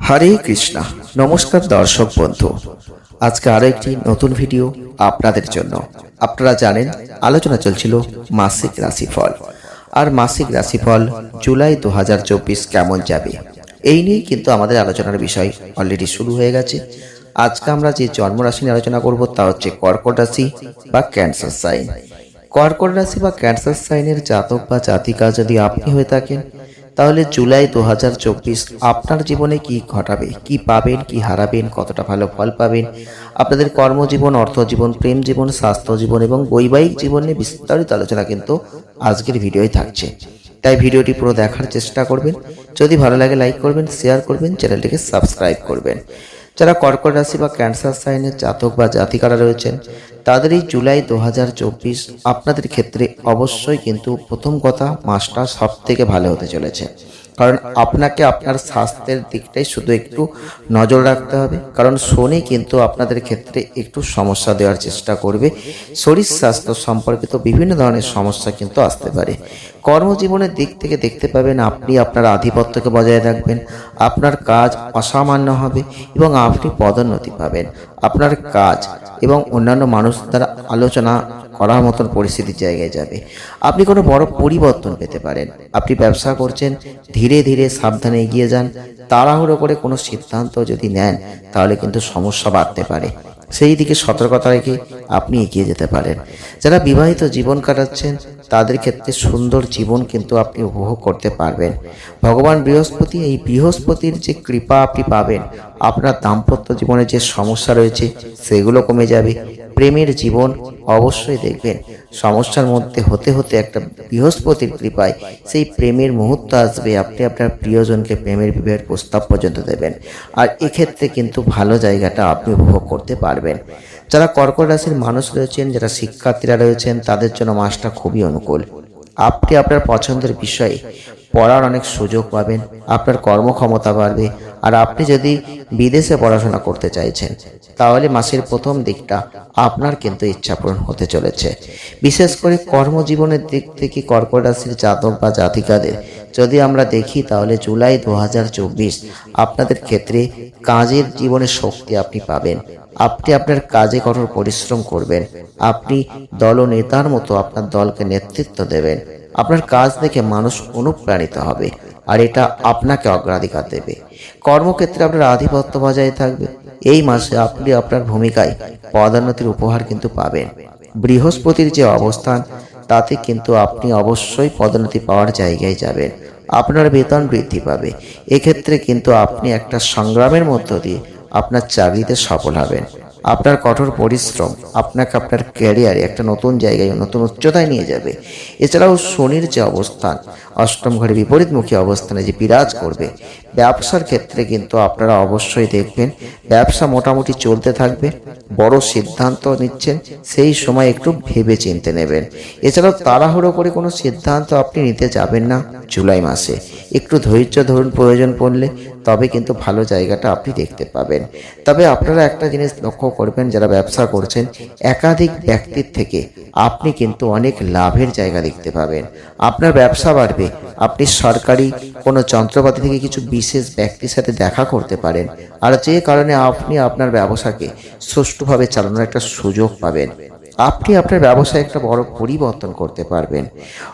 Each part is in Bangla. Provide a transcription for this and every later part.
হরে কৃষ্ণা। নমস্কার দর্শক বন্ধু। আজকে আরও একটি নতুন ভিডিও আপনাদের জন্য। আপনারা জানেন, আলোচনা চলছিল মাসিক রাশিফল। আর মাসিক রাশিফল জুলাই দু হাজার চব্বিশ কেমন যাবে? এই নিয়ে কিন্তু আমাদের আলোচনার বিষয় অলরেডি শুরু হয়ে গেছে। আজকে আমরা যে জন্মরাশি নিয়ে আলোচনা করব তা হচ্ছে কর্কট রাশি বা ক্যান্সার সাইন। কর্কট রাশি বা ক্যান্সার সাইনের জাতক বা জাতিকা যদি আপনি হয়ে থাকেন তাহলে জুলাই দু হাজার চব্বিশ আপনার জীবনে কি ঘটাবে? কি পাবেন? কি হারাবেন? কতটা ভালো ফল পাবেন? আপনাদের কর্মজীবন, অর্থজীবন, প্রেম জীবন, স্বাস্থ্য জীবন এবং বৈবাহিক জীবন নিয়ে বিস্তারিত আলোচনা কিন্তু আজকের ভিডিওই থাকছে। তাই ভিডিওটি পুরো দেখার চেষ্টা করবেন। যদি ভালো লাগে, লাইক করবেন, শেয়ার করবেন, চ্যানেলটিকে সাবস্ক্রাইব করবেন। যারা কর্কট রাশি বা ক্যান্সার সাইনের জাতক বা জাতিকারা রয়েছেন, তাদের এই জুলাই দু হাজার চব্বিশ আপনাদের ক্ষেত্রে অবশ্যই কিন্তু প্রথম কথা মাসটা সব থেকে ভালো হতে চলেছে। কারণ আপনাকে আপনার স্বাস্থ্যের দিকটাই শুধু একটু নজর রাখতে হবে। কারণ শনি কিন্তু আপনাদের ক্ষেত্রে একটু সমস্যা দেওয়ার চেষ্টা করবে। শরীর স্বাস্থ্য সম্পর্কিত বিভিন্ন ধরনের সমস্যা কিন্তু আসতে পারে। কর্মজীবনের দিক থেকে দেখতে পাবেন আপনি আপনার আধিপত্যকে বজায় রাখবেন, আপনার কাজ অসামান্য হবে এবং আপনি পদোন্নতি পাবেন। আপনার কাজ এবং অন্যান্য মানুষ দ্বারা আলোচনা করার মতন পরিস্থিতির জায়গায় যাবে। আপনি কোনো বড় পরিবর্তন পেতে পারেন। আপনি ব্যবসা করছেন, ধীরে ধীরে সাবধানে এগিয়ে যান। তাড়াহুড়ো করে কোনো সিদ্ধান্ত যদি নেন, তাহলে কিন্তু সমস্যা বাড়তে পারে। সেই দিকে সতর্কতা রেখে আপনি এগিয়ে যেতে পারেন। যারা বিবাহিত জীবন কাটাচ্ছেন, তাদের ক্ষেত্রে সুন্দর জীবন কিন্তু আপনি উপভোগ করতে পারবেন। ভগবান বৃহস্পতি এই বৃহস্পতির যে কৃপা আপনি পাবেন, আপনার দাম্পত্য জীবনে যে সমস্যা রয়েছে, সেগুলো কমে যাবে প্রেমের জীবন অবশ্যই দেখবেন। সমস্যার মধ্যে হতে হতে একটা বৃহস্পতির কৃপায় সেই প্রেমের মুহূর্ত আসবে, আপনি আপনার প্রিয়জনকে প্রেমের বিবাহের প্রস্তাব পর্যন্ত দেবেন। আর এক্ষেত্রে কিন্তু ভালো জায়গাটা আপনি উপভোগ করতে পারবেন। যারা কর্কট রাশির মানুষ রয়েছেন, যারা শিক্ষার্থীরা রয়েছেন, তাদের জন্য মাসটা খুবই অনুকূল। আপনি আপনার পছন্দের বিষয়ে পড়ার অনেক সুযোগ পাবেন, আপনার কর্মক্ষমতা বাড়বে আর আপনি যদি বিদেশে পড়াশোনা করতে চাইছেন, তাহলে মাসের প্রথম দিকটা আপনার কিন্তু ইচ্ছা পূরণ হতে চলেছে। বিশেষ করে কর্মজীবনের দিক থেকে কর্কট রাশির জাতক বা জাতিকাদের, যদি আমরা দেখি তাহলে জুলাই দু হাজার চব্বিশ আপনাদের ক্ষেত্রে কাজের জীবনের শক্তি আপনি পাবেন। আপনি আপনার কাজে কঠোর পরিশ্রম করবেন। আপনি দলনেতার মতো আপনার দলকে নেতৃত্ব দেবেন। আপনার কাজ দেখে মানুষ অনুপ্রাণিত হবে, আর এটা আপনাকে অগ্রাধিকার দেবে। কর্মক্ষেত্রে আপনার আধিপত্য বজায় থাকবে। এই মাসে আপনি আপনার ভূমিকায় পদোন্নতির উপহার কিন্তু পাবেন। বৃহস্পতির যে অবস্থান, তাতে কিন্তু আপনি অবশ্যই পদোন্নতি পাওয়ার জায়গায় যাবেন। আপনার বেতন বৃদ্ধি পাবে। এক্ষেত্রে কিন্তু আপনি একটা সংগ্রামের মধ্য দিয়ে আপনার চাকরিতে সফল হবেন। আপনার কঠোর পরিশ্রম, আপনাকে আপনার ক্যারিয়ারে একটা নতুন জায়গায়, নতুন উচ্চতায় নিয়ে যাবে। এছাড়াও শনির যে অবস্থান, অষ্টম ঘরে বিপরীতমুখী অবস্থানে যে বিরাজ করবে, ব্যবসার ক্ষেত্রে কিন্তু আপনারা অবশ্যই দেখবেন, ব্যবসা মোটামুটি চলতে থাকবে। বড় সিদ্ধান্ত নিচ্ছেন, সেই সময় একটু ভেবে চিনতে নেবেন। এছাড়াও তাড়াহুড়ো করে কোনো সিদ্ধান্ত আপনি নিতে যাবেন না জুলাই মাসে। একটু ধৈর্য ধরুন, প্রয়োজন পড়লে তবে কিন্তু ভালো জায়গাটা আপনি দেখতে পাবেন। তবে আপনারা একটা জিনিস লক্ষ্য করবেন, যারা ব্যবসা করছেন, একাধিক ব্যক্তির থেকে আপনি কিন্তু অনেক লাভের জায়গা দেখতে পাবেন। আপনার ব্যবসা বাড়বে। আপনি সরকারি কোনো যন্ত্রপাতি থেকে কিছু বিশেষ ব্যক্তির সাথে দেখা করতে পারেন। আর যে কারণে আপনি আপনার ব্যবসাকে সুষ্ঠুভাবে চালানোর একটা সুযোগ পাবেন। আপনি আপনার ব্যবসায় একটা বড় পরিবর্তন করতে পারবেন।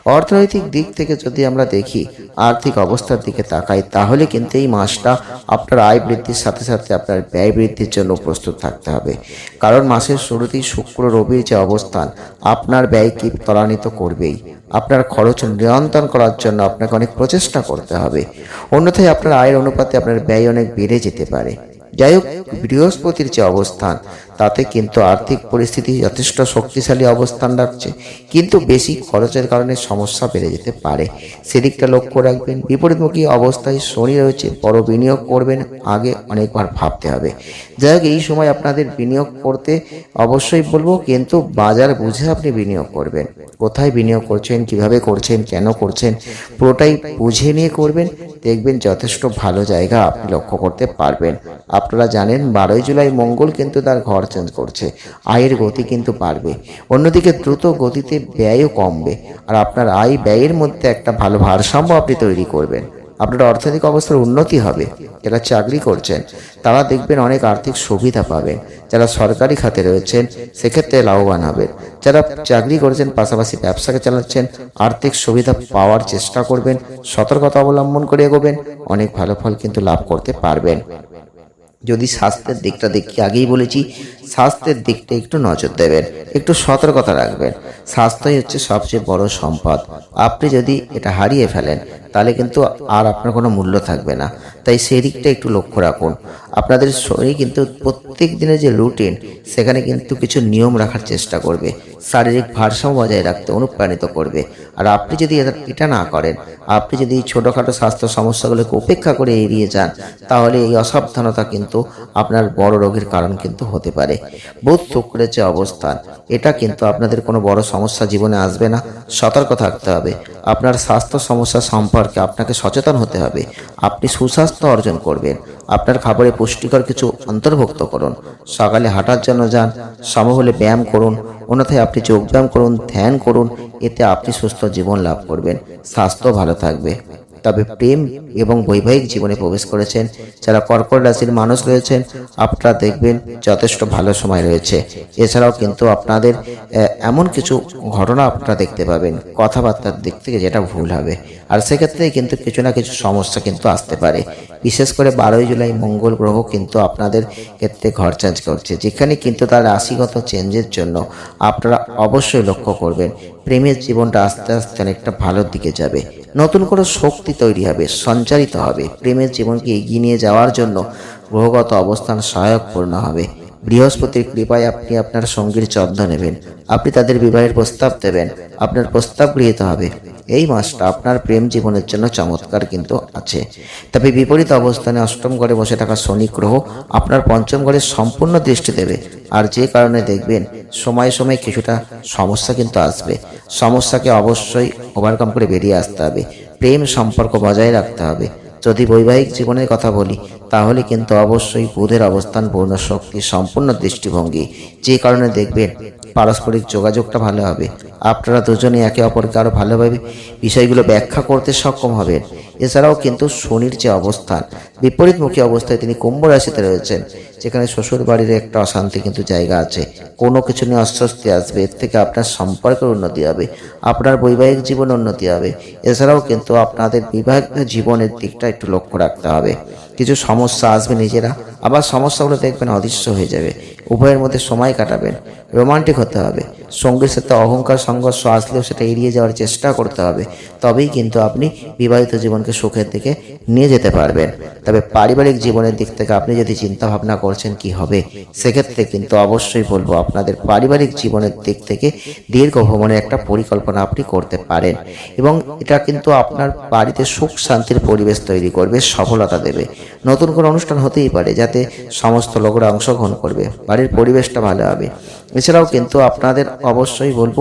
অর্থনৈতিক দিক থেকে যদি আমরা দেখি, আর্থিক অবস্থার দিকে তাকাই, তাহলে কিন্তু এই মাসটা আপনার আয় বৃদ্ধির সাথে সাথে আপনার ব্যয় বৃদ্ধির জন্য প্রস্তুত থাকতে হবে। কারণ মাসের শুরুতেই শুক্র, রবির যে অবস্থান, আপনার ব্যয়কে ত্বরান্বিত করবেই। আপনার খরচ নিয়ন্ত্রণ করার জন্য আপনাকে অনেক প্রচেষ্টা করতে হবে। অন্যথায় আপনার আয়ের অনুপাতে আপনার ব্যয় অনেক বেড়ে যেতে পারে। যাই হোক বৃহস্পতির যে অবস্থান তাতে কিন্তু আর্থিক পরিস্থিতি যথেষ্ট শক্তিশালী অবস্থান রাখছে। কিন্তু বেশি খরচের কারণে সমস্যা বেড়ে যেতে পারে। সেদিকটা লক্ষ্য রাখবেন, বিপরীতমুখী অবস্থায় শনি রয়েছে, বড় বিনিয়োগ করবেন, আগে অনেকবার ভাবতে হবে। যাই হোক, এই সময় আপনাদের বিনিয়োগ করতে অবশ্যই বলব, কিন্তু বাজার বুঝে আপনি বিনিয়োগ করবেন। কোথায় বিনিয়োগ করছেন, কীভাবে করছেন, কেন করছেন, পুরোটাই বুঝে নিয়ে করবেন। দেখবেন যথেষ্ট ভালো জায়গা আপনি লক্ষ্য করতে পারবেন। আপনারা জানেন, বারোই জুলাই মঙ্গল কিন্তু তার ঘর চেঞ্জ করছে। আয়ের গতি কিন্তু বাড়বে। অন্যদিকে দ্রুত গতিতে ব্যয়ও কমবে। আর আপনার আয় ব্যয়ের মধ্যে একটা ভালো ভারসাম্য আপনি তৈরি করবেন। আপনার অর্থনৈতিক অবস্থার উন্নতি হবে। যারা চাকরি করছেন, তারা দেখবেন অনেক আর্থিক সুবিধা পাবেন। যারা সরকারি খাতে রয়েছেন, সেক্ষেত্রে লাভবান হবেন। যারা চাকরি করেছেন, পাশাপাশি ব্যবসাকে চালাচ্ছেন, আর্থিক সুবিধা পাওয়ার চেষ্টা করবেন, সতর্কতা অবলম্বন করে এগোবেন, অনেক ভালো ফল কিন্তু লাভ করতে পারবেন। যদি স্বাস্থ্যের দিকটা দেখি, আগেই বলেছি, স্বাস্থ্যের দিকটা একটু নজর দেবেন, একটু সতর্কতা রাখবেন। স্বাস্থ্যই হচ্ছে সবচেয়ে বড় সম্পদ। আপনি যদি এটা হারিয়ে ফেলেন, তাহলে কিন্তু আর আপনার কোনো মূল্য থাকবে না। তাই সেই দিকটা একটু লক্ষ্য রাখুন। আপনাদের শরীর কিন্তু প্রত্যেক দিনের যে রুটিন, সেখানে কিন্তু কিছু নিয়ম রাখার চেষ্টা করবে। শারীরিক ভারসাম্য বজায় রাখতে অনুপ্রাণিত করবে। আর আপনি যদি এটা- না করেন, আপনি যদি ছোটোখাটো স্বাস্থ্য সমস্যাগুলোকে উপেক্ষা করে এড়িয়ে যান, তাহলে এই অসাবধানতা কিন্তু আপনার বড় রোগের কারণ কিন্তু হতে পারে। বুধ শুক্রের যে অবস্থান, এটা কিন্তু আপনাদের কোনো বড় সমস্যা জীবনে আসবে না। সতর্ক থাকতে হবে। আপনার স্বাস্থ্য সমস্যা সম্পর্কে আপনাকে সচেতন হতে হবে। আপনি সুস্বাস্থ্য অর্জন করবেন। আপনার খাবারে পুষ্টিকর কিছু অন্তর্ভুক্ত করুন। সকালে হাঁটার জন্য যান সম হলে ব্যায়াম করুন, অন্যথায় আপনি যোগব্যায়াম করুন, ধ্যান করুন, এতে আপনি সুস্থ জীবন লাভ করবেন। স্বাস্থ্য ভালো থাকবে। তবে প্রেম এবং বৈবাহিক জীবনে প্রবেশ করেছেন। যারা কর্কট রাশির মানুষ রয়েছেন, আপনারা দেখবেন যথেষ্ট ভালো সময় রয়েছে। এছাড়াও কিন্তু আপনাদের এমন কিছু ঘটনা আপনারা দেখতে পাবেন। কথাবার্তার দিক থেকে যেটা ভুল হবে। আর সেক্ষেত্রে কিন্তু কিছু না কিছু সমস্যা কিন্তু আসতে পারে। বিশেষ করে বারোই জুলাই মঙ্গল গ্রহ কিন্তু আপনাদের ক্ষেত্রে ঘর চেঞ্জ করছে। যেখানে কিন্তু তার রাশিগত চেঞ্জের জন্য আপনারা অবশ্যই লক্ষ্য করবেন। প্রেমের জীবনটা আস্তে আস্তে অনেকটা ভালোর দিকে যাবে। নতুন করে শক্তি তৈরি হবে, সঞ্চারিত হবে। প্রেমের জীবনকে এগিয়ে নিয়ে যাওয়ার জন্য গ্রহগত অবস্থান সহায়ক পূর্ণ হবে। বৃহস্পতির কৃপায় আপনি আপনার সঙ্গীর যত্ন নেবেন। আপনি তাদের বিবাহের প্রস্তাব দেবেন। আপনার প্রস্তাব গৃহীত হবে। এই মাসটা আপনার প্রেম জীবনের জন্য চমৎকার কিন্তু আছে। তবে বিপরীত অবস্থানে অষ্টম ঘরে বসে থাকা শনি গ্রহ আপনার পঞ্চম ঘরে সম্পূর্ণ দৃষ্টি দেবে। আর যে কারণে দেখবেন সময় সময় কিছুটা সমস্যা কিন্তু আসবে। সমস্যাকে অবশ্যই ওভারকাম করে বেরিয়ে আসতে হবে। প্রেম সম্পর্ক বজায় রাখতে হবে। যদি বৈবাহিক জীবনের কথা বলি, তাহলে কিন্তু অবশ্যই বুধের অবস্থান পূর্ণ শক্তি সম্পূর্ণ দৃষ্টিভঙ্গি। যে কারণে দেখবেন পারস্পরিক যোগাযোগটা ভালো হবে। আপনারা দুজনে একে অপরকে আরও ভালোভাবে বিষয়গুলো ব্যাখ্যা করতে সক্ষম হবেন। এছাড়াও কিন্তু শনির যে অবস্থান, বিপরীতমুখী অবস্থায় তিনি কুম্ভ রাশিতে রয়েছেন, যেখানে শ্বশুর বাড়ির একটা অশান্তি কিন্তু জায়গা আছে। কোনো কিছু নিয়ে অস্বস্তি আসবে, এর থেকে আপনার সম্পর্কের উন্নতি হবে, আপনার বৈবাহিক জীবন উন্নতি হবে। এছাড়াও কিন্তু আপনাদের বিবাহিক জীবনের দিকটা একটু লক্ষ্য রাখতে হবে। কিছু সমস্যা আসবে নিজেরা, আবার সমস্যাগুলো দেখবেন অদৃশ্য হয়ে যাবে। উভয়ের মধ্যে সময় কাটাবেন। রোমান্টিক হতে হবে। সঙ্গীর সাথে অহংকার সংঘর্ষ আসলেও সেটা এড়িয়ে যাওয়ার চেষ্টা করতে হবে। তবেই কিন্তু আপনি বিবাহিত জীবনকে সুখের দিকে নিয়ে যেতে পারবেন। তবে পারিবারিক জীবনের দিক থেকে আপনি যদি চিন্তা ভাবনা করছেন কি হবে, সেক্ষেত্রে কিন্তু অবশ্যই বলব আপনাদের পারিবারিক জীবনের দিক থেকে দীর্ঘ ভ্রমণের একটা পরিকল্পনা আপনি করতে পারেন এবং এটা কিন্তু আপনার বাড়িতে সুখ শান্তির পরিবেশ তৈরি করবে, সফলতা দেবে। নতুন কোনো অনুষ্ঠান হতেই পারে যাতে সমস্ত লোকরা অংশগ্রহণ করবে, বাড়ির পরিবেশটা ভালো হবে। এছাড়াও কিন্তু আপনাদের অবশ্যই বলব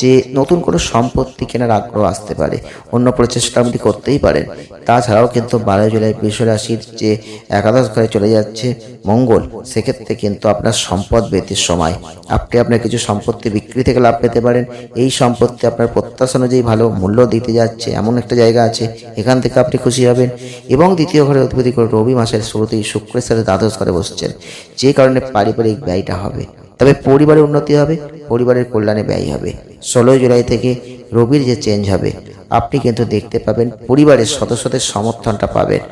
যে নতুন কোনো সম্পত্তি কেনার আগ্রহ আসতে পারে, অন্য প্রচেষ্টা আপনি করতেই পারেন। তাছাড়াও কিন্তু বারোই জুলাই বৃষ রাশির যে একাদশ ঘরে চলে যাচ্ছে মঙ্গল, সেক্ষেত্রে কিন্তু আপনার সম্পদ বৃদ্ধির সময়। আপনি আপনার কিছু সম্পত্তি বিক্রি থেকে লাভ পেতে পারেন। এই সম্পত্তি আপনার প্রত্যাশা অনুযায়ী ভালো মূল্য দিতে যাচ্ছে, এমন একটা জায়গা আছে, এখান থেকে আপনি খুশি হবেন। এবং দ্বিতীয় ঘরে অধিপতি করে রবি মাসের শুরুতেই শুক্রের সাথে দ্বাদশ ঘরে বসছেন, যে কারণে পারিবারিক ব্যয়টা হবে। তবে পরিবারের উন্নতি হবে, পরিবারের কল্যাণে ব্যয় হবে। ষোলোই জুলাই থেকে রবির যে চেঞ্জ হবে, আপনি কিন্তু দেখতে পাবেন পরিবারের সদস্যদের সমর্থনটা পাবেন।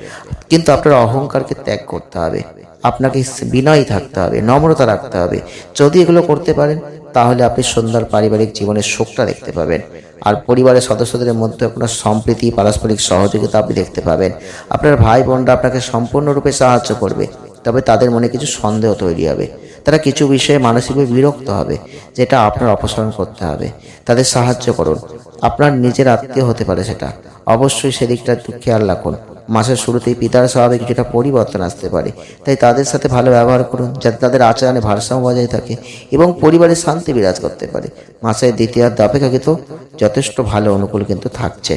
কিন্তু আপনার অহংকারকে ত্যাগ করতে হবে, আপনাকে বিনয় থাকতে হবে, নম্রতা রাখতে হবে। যদি এগুলো করতে পারেন, তাহলে আপনি সুন্দর পারিবারিক জীবনের সুখটা দেখতে পাবেন। আর পরিবারের সদস্যদের মধ্যে আপনার সম্প্রীতি, পারস্পরিক সহযোগিতা আপনি দেখতে পাবেন। আপনার ভাই বোনরা আপনাকে সম্পূর্ণরূপে সাহায্য করবে, তবে তাদের মনে কিছু সন্দেহ তৈরি হবে। তারা কিছু বিষয়ে মানসিকভাবে বিরক্ত হবে, যেটা আপনার অপসারণ করতে হবে। তাদের সাহায্য করুন। আপনার নিজের আত্মীয় হতে পারে সেটা। অবশ্যই সেদিকটা খেয়াল রাখুন। মাসের শুরুতেই পিতার স্বভাবে কিছুটা পরিবর্তন আসতে পারে। তাই তাদের সাথে ভালো ব্যবহার করুন, যাতে তাদের আচরণে ভারসাম্য বজায় থাকে এবং পরিবারের শান্তি বিরাজ করতে পারে। মাসের দ্বিতীয়ার্ধ কিন্তু যথেষ্ট ভালো অনুকূল কিন্তু থাকছে।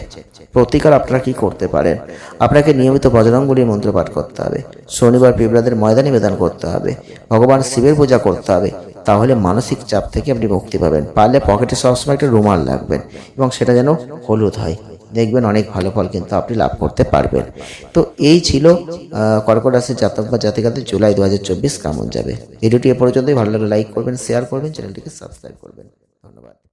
প্রতিকার আপনারা কি করতে পারেন? আপনাকে নিয়মিত বজরঙ্গলির মন্ত্র পাঠ করতে হবে। শনিবার পিঁপড়াদের ময়দা নিবেদন করতে হবে। ভগবান শিবের পূজা করতে হবে। তাহলে মানসিক চাপ থেকে আপনি মুক্তি পাবেন। পারলে পকেটে সবসময় একটা রুমাল রাখবেন এবং সেটা যেন হলুদ হয়। দেখবেন অনেক ভালো ফল কিন্তু আপনি লাভ করতে পারবেন। তো এই ছিল কর্কট রাশির জাতক বা জাতিকাদের জুলাই দু হাজার চব্বিশ কেমন যাবে? ভিডিওটি এ পর্যন্তই। ভালো লাগলে লাইক করবেন শেয়ার করবেন চ্যানেলটিকে সাবস্ক্রাইব করবেন। ধন্যবাদ।